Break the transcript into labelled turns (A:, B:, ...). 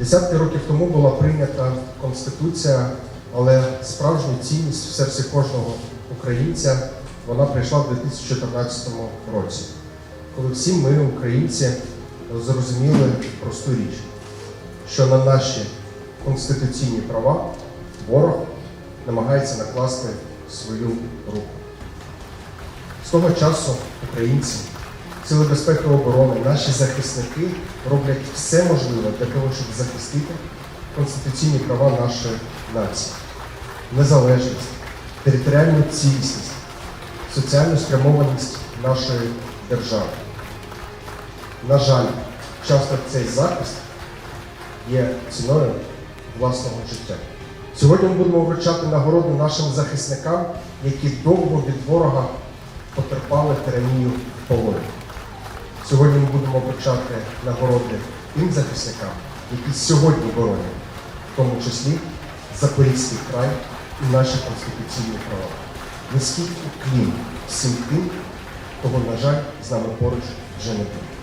A: Десятки років тому була прийнята Конституція, але справжню цінність в серці кожного українця вона прийшла в 2014 році, коли всі ми, українці, зрозуміли просту річ, що на наші конституційні права ворог намагається накласти свою руку. З того часу українці, сили безпеки оборони, наші захисники роблять все можливе для того, щоб захистити конституційні права нашої нації, незалежність, територіальну цілісність, соціальну спрямованість нашої держави. На жаль, часто цей захист є ціною власного життя. Сьогодні ми будемо вручати нагороду нашим захисникам, які довго від ворога потерпали тиранію в полоні. Сьогодні ми будемо вручати нагороди тим захисникам, які сьогодні боронять, в тому числі Запорізький край і наші конституційні права. Низький уклін всім тим, кого, на жаль, з нами поруч вже не буде.